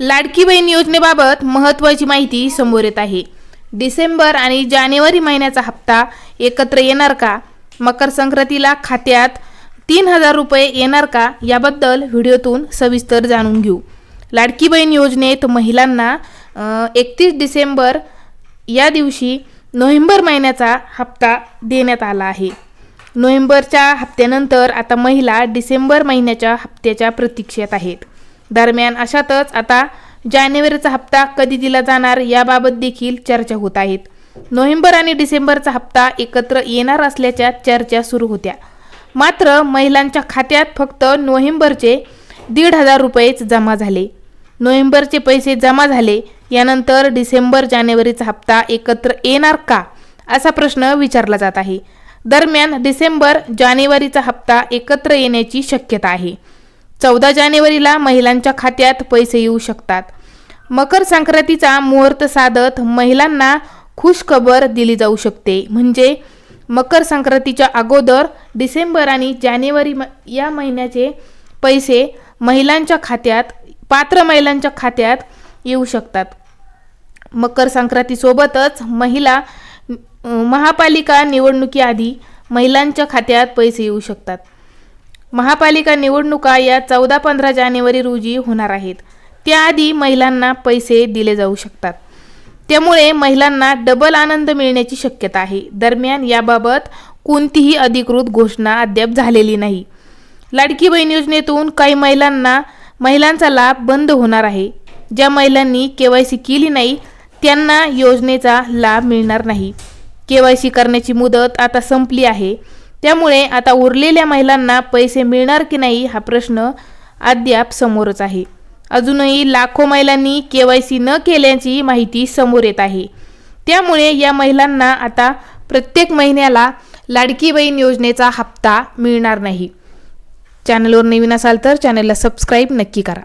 लाडकी बहीण योजनेबाबत महत्त्वाची माहिती समोर येत आहे. डिसेंबर आणि जानेवारी महिन्याचा हप्ता एकत्र येणार का? मकर संक्रांतीला खात्यात तीन हजार रुपये येणार का? याबद्दल व्हिडिओतून सविस्तर जाणून घेऊ. लाडकी बहीण योजनेत महिलांना एकतीस डिसेंबर या दिवशी नोव्हेंबर महिन्याचा हप्ता देण्यात आला आहे. नोव्हेंबरच्या हप्त्यानंतर आता महिला डिसेंबर महिन्याच्या हप्त्याच्या प्रतीक्षेत आहेत. दरम्यान अशातच आता जानेवारीचा हप्ता कधी दिला जाणार याबाबत देखील चर्चा होत आहेत. नोव्हेंबर आणि डिसेंबरचा हप्ता एकत्र येणार असल्याच्या चर्चा सुरू होत्या. मात्र महिलांच्या खात्यात फक्त नोव्हेंबरचे दीड हजार रुपयेच जमा झाले. नोव्हेंबरचे पैसे जमा झाले यानंतर डिसेंबर जानेवारीचा हप्ता एकत्र येणार का असा प्रश्न विचारला जात आहे. दरम्यान डिसेंबर जानेवारीचा हप्ता एकत्र येण्याची शक्यता आहे. चौदा जानेवारीला महिलांच्या खात्यात पैसे येऊ शकतात. मकर संक्रांतीचा मुहूर्त साधत महिलांना खुश खबर दिली जाऊ शकते. म्हणजे मकर संक्रांतीच्या अगोदर डिसेंबर आणि जानेवारी म या महिन्याचे पैसे महिलांच्या खात्यात पात्र महिलांच्या खात्यात येऊ शकतात. मकर संक्रांतीसोबतच महिला महापालिका निवडणुकीआधी महिलांच्या खात्यात पैसे येऊ शकतात. महापालिका निवडणुका या चौदा पंधरा जानेवारी रोजी होणार आहेत. त्याआधी महिलांना पैसे दिले जाऊ शकतात. त्यामुळे महिलांना डबल आनंद मिळण्याची शक्यता आहे. दरम्यान याबाबत कोणतीही अधिकृत घोषणा अद्याप झालेली नाही. लाडकी बहीण योजनेतून काही महिलांना महिलांचा लाभ बंद होणार आहे. ज्या महिलांनी के वाय सी केली नाही त्यांना योजनेचा लाभ मिळणार नाही. के वाय सी करण्याची मुदत आता संपली आहे. त्यामुळे आता उरलेल्या महिलांना पैसे मिळणार की नाही हा प्रश्न अद्याप समोरच आहे. अजूनही लाखो महिलांनी के वाय सी न केल्याची माहिती समोर येत आहे. त्यामुळे या महिलांना आता प्रत्येक महिन्याला लाडकी बहीण योजनेचा हप्ता मिळणार नाही. चॅनलवर नवीन असाल तर चॅनलला सबस्क्राईब नक्की करा.